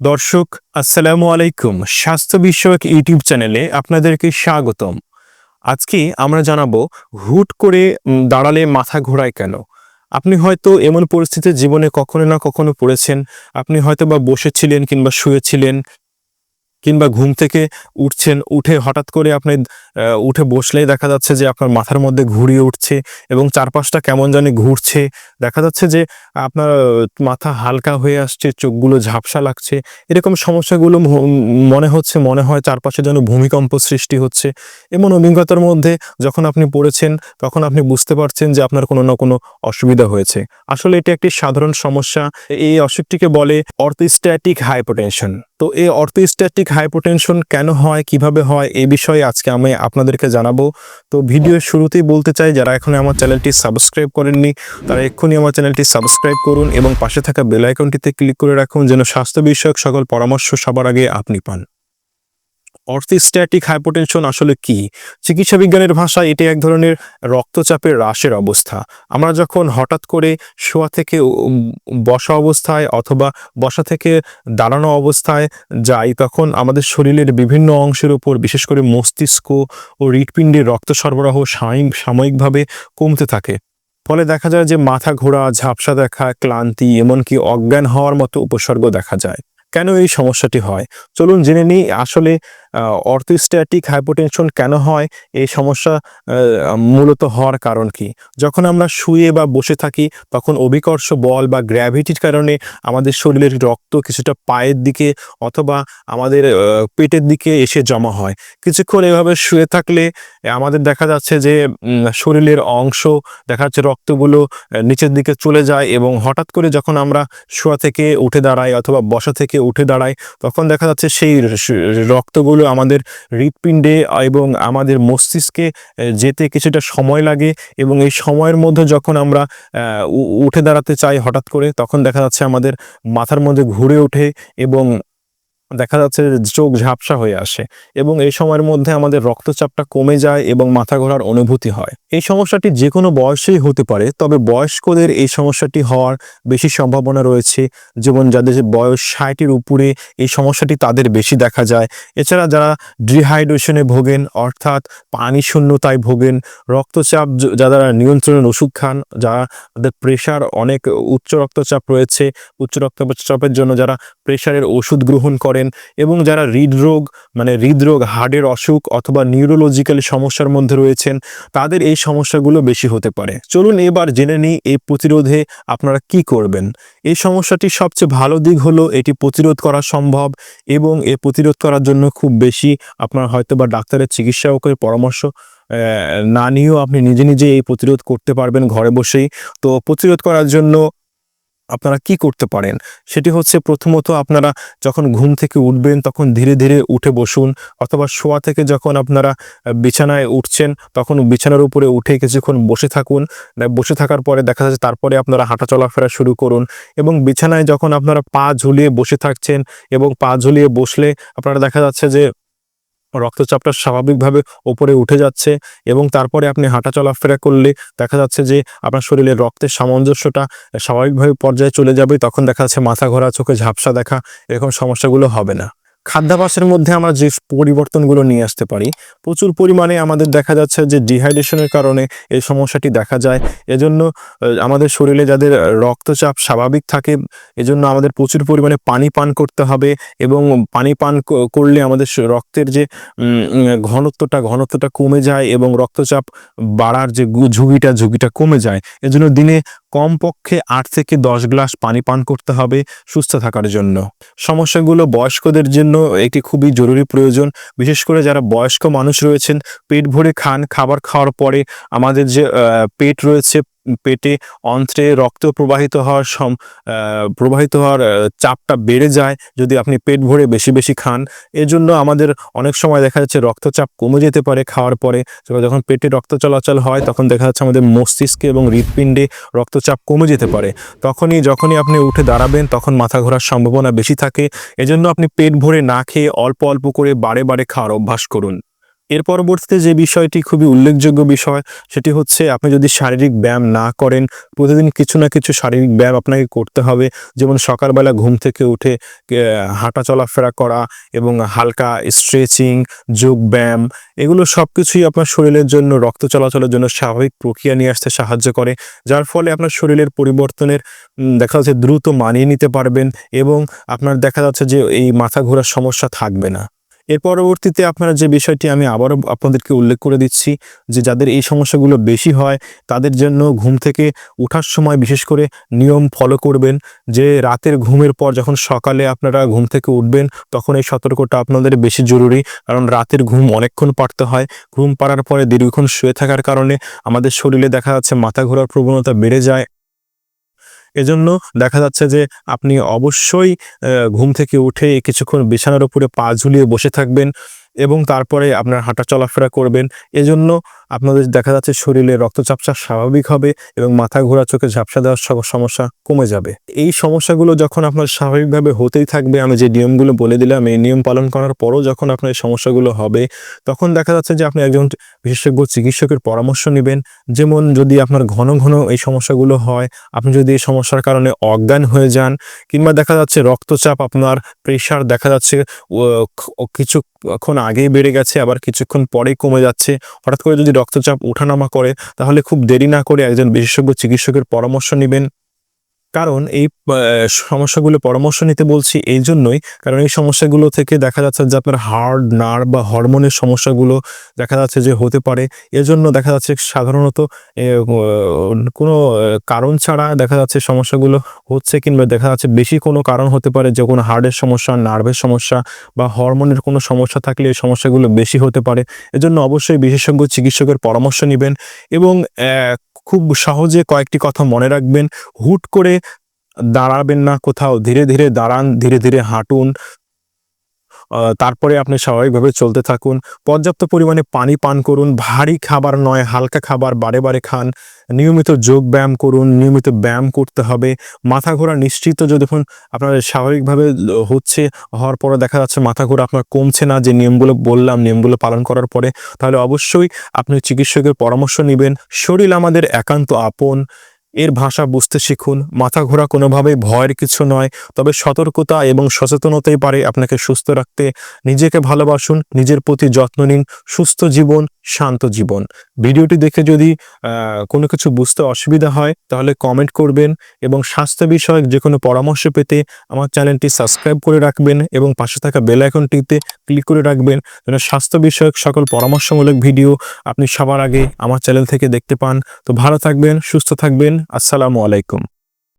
দর্শক, আসসালামু আলাইকুম। স্বাস্থ্য বিষয়ক ইউটিউব চ্যানেলে আপনাদেরকে স্বাগতম। আজকে আমরা জানাব, হুট করে দাঁড়ালে মাথা ঘোরায় কেন? আপনি হয়তো এমন পরিস্থিতিতে জীবনে কখনো না কখনো পড়েছেন। আপনি হয়তো বা বসেছিলেন কিংবা শুয়েছিলেন। কিংবা ঘুম থেকে উঠছেন, উঠে হঠাৎ করে আপনি উঠে বসলেই দেখা যাচ্ছে যে আপনার মাথার মধ্যে ঘুরিয়ে উঠছে এবং চারপাশটা কেমন জানি ঘুরছে। দেখা যাচ্ছে যে আপনার মাথা হালকা হয়ে আসছে, চোখগুলো ঝাপসা লাগছে। এরকম সমস্যাগুলো মনে হচ্ছে, মনে হয় চারপাশে যেন ভূমিকম্প সৃষ্টি হচ্ছে। এমন অভিজ্ঞতার মধ্যে যখন আপনি পড়েছেন, তখন আপনি বুঝতে পারছেন যে আপনার কোনো না কোনো অসুবিধা হয়েছে। আসলে এটি একটি সাধারণ সমস্যা। এই অসুখটিকে বলে অর্থোস্ট্যাটিক হাইপোটেনশন তো এই অর্থোস্ট্যাটিক হাইপোটেনশন কেন হয়, কীভাবে হয়, এ বিষয়ে আজকে আমি আপনাদেরকে জানাব। তো ভিডিওর শুরুতেই বলতে চাই, যারা এখন আমার চ্যানেলটি সাবস্ক্রাইব করেননি, তারা এক্ষুনি আমার চ্যানেলটি সাবস্ক্রাইব করুন এবং পাশে থাকা বেল আইকনটিতে ক্লিক করে রাখুন, যেন স্বাস্থ্য বিষয়ক সকল পরামর্শ সবার আগে আপনি পান। অর্থোস্ট্যাটিক হাইপোটেনশন আসলে কি? চিকিৎসা বিজ্ঞানের ভাষায় এটি এক ধরনের রক্তচাপের হ্রাসের অবস্থা। আমরা যখন হঠাৎ করে শোয়া থেকে বসা অবস্থায় অথবা বসা থেকে দাঁড়ানো অবস্থায় যাই, তখন আমাদের শরীরের বিভিন্ন অংশের উপর, বিশেষ করে মস্তিষ্ক ও হৃৎপিণ্ডের রক্ত সরবরাহ সাময়িক সাময়িকভাবে কমতে থাকে। ফলে দেখা যায় যে মাথা ঘোরা, ঝাপসা দেখা, ক্লান্তি, এমনকি অজ্ঞান হওয়ার মতো উপসর্গ দেখা যায়। কেন এই সমস্যাটি হয়? চলুন জেনে নিই আসলে অর্থোস্ট্যাটিক হাইপোটেনশন কেন হয়? এই সমস্যা মূলত হওয়ার কারণ কি? যখন আমরা শুয়ে বা বসে থাকি, তখন অভিকর্ষ বল বা গ্র্যাভিটির কারণে আমাদের শরীরের রক্ত কিছুটা পায়ের দিকে অথবা আমাদের পেটের দিকে এসে জমা হয়। কিছুক্ষণ এভাবে শুয়ে থাকলে, আমাদের দেখা যাচ্ছে যে শরীরের অংশ, দেখা যাচ্ছে রক্তগুলো নিচের দিকে চলে যায় এবং হঠাৎ করে যখন আমরা শোয়া থেকে উঠে দাঁড়াই অথবা বসা থেকে উঠে দাঁড়াই, তখন দেখা যাচ্ছে সেই র- রক্তগুলো আমাদের হৃৎপিণ্ডে এবং আমাদের মস্তিষ্কে যেতে কিছুটা সময় লাগে এবং এই সময়ের মধ্যে যখন আমরা উঠে দাঁড়াতে চাই হঠাৎ করে, তখন দেখা যাচ্ছে আমাদের মাথার মধ্যে ঘুরে ওঠে এবং দেখা যাচ্ছে চোখ ঝাপসা হয়ে আসে এবং এই সময়ের মধ্যে আমাদের রক্তচাপটা কমে যায় এবং মাথা ঘোরার অনুভূতি হয়। এই সমস্যাটি যে কোনো বয়সেই হতে পারে, তবে বয়স্কদের এই সমস্যাটি হওয়ার বেশি সম্ভাবনা রয়েছে। যেমন যাদের বয়স ষাটের উপরে এই সমস্যাটি তাদের বেশি দেখা যায়। এছাড়া যারা ডিহাইড্রেশনে ভোগেন, অর্থাৎ পানি শূন্যতায় ভোগেন, রক্তচাপ যারা নিয়ন্ত্রণের ওষুধ খান, যারা তাদের প্রেশার অনেক উচ্চ রক্তচাপ রয়েছে, উচ্চ রক্তচাপের জন্য যারা প্রেশারের ওষুধ গ্রহণ করেন এবং যারা হৃদরোগ মানে হৃদরোগ, হার্টের অসুখ অথবা নিউরোলজিক্যাল সমস্যার মধ্যে রয়েছেন, তাদের এই সমস্যাগুলো বেশি হতে পারে। চলুন এবার জেনে নিই এই প্রতিরোধে আপনারা কি করবেন। এই সমস্যাটির সবচেয়ে ভালো দিক হলো এটি প্রতিরোধ করা সম্ভব এবং এ প্রতিরোধ করার জন্য খুব বেশি আপনার হয়তো বা ডাক্তারের চিকিৎসকের পরামর্শ না নিয়েও আপনি নিজে নিজে এই প্রতিরোধ করতে পারবেন ঘরে বসেই। তো প্রতিরোধ করার জন্য আপনারা কি করতে পারেন? সেটি হচ্ছে প্রথমত আপনারা যখন ঘুম থেকে উঠবেন, তখন ধীরে ধীরে উঠে বসুন অথবা শোয়া থেকে যখন আপনারা বিছানায় উঠছেন, তখন বিছানার উপরে উঠে কিছুক্ষণ বসে থাকুন। বসে থাকার পরে দেখা যাচ্ছে তারপরে আপনারা হাঁটা চলাফেরা শুরু করুন এবং বিছানায় যখন আপনারা পা ঝুলিয়ে বসে থাকছেন এবং পা ঝুলিয়ে বসলে আপনারা দেখা যাচ্ছে যে রক্তচাপটা স্বাভাবিকভাবে ওপরে উঠে যাচ্ছে এবং তারপরে আপনি হাঁটা চলাফেরা করলে দেখা যাচ্ছে যে আপনার শরীরে রক্তের সামঞ্জস্যটা স্বাভাবিকভাবে পর্যায়ে চলে যাবে, তখন দেখা যাচ্ছে মাথা ঘোরা, চোখে ঝাপসা দেখা, এরকম সমস্যাগুলো হবে না। খাদ্যাভ্যাসের মধ্যে আমরা যে পরিবর্তনগুলো নিয়ে আসতে পারি, প্রচুর পরিমাণে আমাদের দেখা যাচ্ছে যে ডিহাইড্রেশনের কারণে এই সমস্যাটি দেখা যায়। এজন্য আমাদের শরীরে যাদের রক্তচাপ স্বাভাবিক থাকে, এজন্য আমাদের প্রচুর পরিমাণে পানি পান করতে হবে এবং পানি পান করলে আমাদের রক্তের যে ঘনত্বটা ঘনত্বটা কমে যায় এবং রক্তচাপ বাড়ার যে ঝুঁকিটা ঝুঁকিটা কমে যায়। এজন্য দিনে কমপক্ষে আট থেকে দশ গ্লাস পানি পান করতে হবে সুস্থ থাকার জন্য। সমস্যাগুলো বয়স্কদের জন্য একটি খুবই জরুরি প্রয়োজন। বিশেষ করে যারা বয়স্ক মানুষ রয়েছেন, পেট ভরে খান, খাবার খাওয়ার পরে আমাদের যে পেট রয়েছে পেটে অন্ত্রে রক্ত প্রবাহিত হওয়ার সম প্রবাহিত হওয়ার চাপটা বেড়ে যায় যদি আপনি পেট ভরে বেশি বেশি খান। এর জন্য আমাদের অনেক সময় দেখা যাচ্ছে রক্তচাপ কমে যেতে পারে খাওয়ার পরে। যখন- পেটে রক্ত চলাচল হয় তখন দেখা যাচ্ছে আমাদের মস্তিষ্কে এবং হৃৎপিণ্ডে রক্তচাপ কমে যেতে পারে। তখনই যখনই আপনি উঠে দাঁড়াবেন তখন মাথা ঘোরার সম্ভাবনা বেশি থাকে। এজন্য আপনি পেট ভরে না খেয়ে অল্প অল্প করে বারে বারে খাওয়ার অভ্যাস করুন। এর পরবর্তীতে যে বিষয়টি খুবই উল্লেখযোগ্য বিষয়, সেটি হচ্ছে আপনি যদি শারীরিক ব্যায়াম না করেন, প্রতিদিন কিছু না কিছু শারীরিক ব্যায়াম আপনাকে করতে হবে। যেমন সকালবেলা ঘুম থেকে উঠে হাঁটা চলাফেরা করা এবং হালকা স্ট্রেচিং, যোগ ব্যায়াম, এগুলো সব কিছুই আপনার শরীরের জন্য, রক্ত চলাচলের জন্য স্বাভাবিক প্রক্রিয়া নিয়ে আসতে সাহায্য করে। যার ফলে আপনার শরীরের পরিবর্তনের দেখা যাচ্ছে দ্রুত মানিয়ে নিতে পারবেন এবং আপনার দেখা যাচ্ছে যে এই মাথা ঘোরার সমস্যা থাকবে না। এর পরবর্তীতে আপনারা যে বিষয়টি আমি আবারও আপনাদেরকে উল্লেখ করে দিচ্ছি, যে যাদের এই সমস্যাগুলো বেশি হয়, তাদের জন্য ঘুম থেকে ওঠার সময় বিশেষ করে নিয়ম ফলো করবেন, যে রাতের ঘুমের পর যখন সকালে আপনারা ঘুম থেকে উঠবেন, তখন এই সতর্কটা আপনাদের বেশি জরুরি। কারণ রাতের ঘুম অনেকক্ষণ পাড়তে হয়। ঘুম পাড়ার পরে দীর্ঘক্ষণ শুয়ে থাকার কারণে আমাদের শরীরে দেখা যাচ্ছে মাথা ঘোরার প্রবণতা বেড়ে যায়। এজন্য দেখা যাচ্ছে যে আপনি অবশ্যই ঘুম থেকে উঠে কিছুক্ষণ বিছানার উপরে পা ঝুলিয়ে বসে থাকবেন এবং তারপরে আপনার হাঁটা চলাফেরা করবেন। এজন্য আপনাদের দেখা যাচ্ছে শরীরে রক্তচাপটা স্বাভাবিক হবে এবং মাথা ঘোরা, চোখে ঝাপসা দেওয়ার সব সমস্যা কমে যাবে। এই সমস্যাগুলো যখন আপনার স্বাভাবিকভাবে হতেই থাকবে, আমি যে নিয়মগুলো বলে দিলাম, এই নিয়ম পালন করার পরও যখন আপনার এই সমস্যাগুলো হবে, তখন দেখা যাচ্ছে যে আপনি একজন বিশেষজ্ঞ চিকিৎসকের পরামর্শ নেবেন। যেমন যদি আপনার ঘন ঘন এই সমস্যাগুলো হয়, আপনি যদি এই সমস্যার কারণে অজ্ঞান হয়ে যান কিংবা দেখা যাচ্ছে রক্তচাপ আপনার প্রেশার দেখা যাচ্ছে কিছুক্ষণ আগেই বেড়ে গেছে, আবার কিছুক্ষণ পরেই কমে যাচ্ছে, হঠাৎ করে যদি রক্তচাপ ওঠানামা করে তাহলে খুব দেরি না করে একজন বিশেষজ্ঞ চিকিৎসকের পরামর্শ নেবেন। কারণ এই সমস্যাগুলো পরামর্শ নিতে বলছি এই জন্যই। কারণ এই সমস্যাগুলো থেকে দেখা যাচ্ছে যে আপনার হার্ট নার্ভ বা হরমোনের সমস্যাগুলো দেখা যাচ্ছে যে হতে পারে। এজন্য দেখা যাচ্ছে সাধারণত কোনো কারণ ছাড়া দেখা যাচ্ছে সমস্যাগুলো হচ্ছে কিংবা দেখা যাচ্ছে বেশি কোনো কারণ হতে পারে যে কোনো হার্টের সমস্যা, নার্ভের সমস্যা বা হরমোনের কোনো সমস্যা থাকলে এই সমস্যাগুলো বেশি হতে পারে। এজন্য অবশ্যই বিশেষজ্ঞ চিকিৎসকের পরামর্শ নেবেন এবং খুব সহজে কয়েকটি কথা মনে রাখবেন। হুট করে দাঁড়াবেন না কোথাও, ধীরে ধীরে দাঁড়ান, ধীরে ধীরে হাঁটুন। তারপরে আপনি স্বাভাবিকভাবে চলতে থাকুন। পর্যাপ্ত পরিমাণে পানি পান করুন। ভারী খাবার নয়, হালকা খাবার বারে বারে খান। নিয়মিত যোগ ব্যায়াম করুন, নিয়মিত ব্যায়াম করতে হবে। মাথা ঘোরা নিশ্চিত যদি দেখুন আপনার স্বাভাবিকভাবে হচ্ছে, হওয়ার পরে দেখা যাচ্ছে মাথা ঘোরা আপনার কমছে না, যে নিয়মগুলো বললাম, নিয়মগুলো পালন করার পরে। তাহলে অবশ্যই আপনি চিকিৎসকের পরামর্শ নেবেন। শরীর আমাদের একান্ত আপন। এর ভাষা বুঝতে শিখুন। মাথা ঘোরা কোনোভাবেই ভয়ের কিছু নয়, তবে সতর্কতা এবং সচেতনতাই পারে আপনাকে সুস্থ রাখতে। নিজেকে ভালোবাসুন, নিজের প্রতি যত্ন নিন, সুস্থ জীবন শান্ত জীবন। ভিডিওটি দেখে যদি কোনো কিছু বুঝতে অসুবিধা হয়, তাহলে কমেন্ট করবেন এবং স্বাস্থ্য বিষয়ক যে কোনো পরামর্শ পেতে আমার চ্যানেলটি সাবস্ক্রাইব করে রাখবেন এবং পাশে থাকা বেল আইকনটিতে ক্লিক করে রাখবেন যেন স্বাস্থ্য বিষয়ক সকল পরামর্শমূলক ভিডিও আপনি সবার আগে আমার চ্যানেল থেকে দেখতে পান। তো ভালো থাকবেন, সুস্থ থাকবেন, আসসালামু আলাইকুম।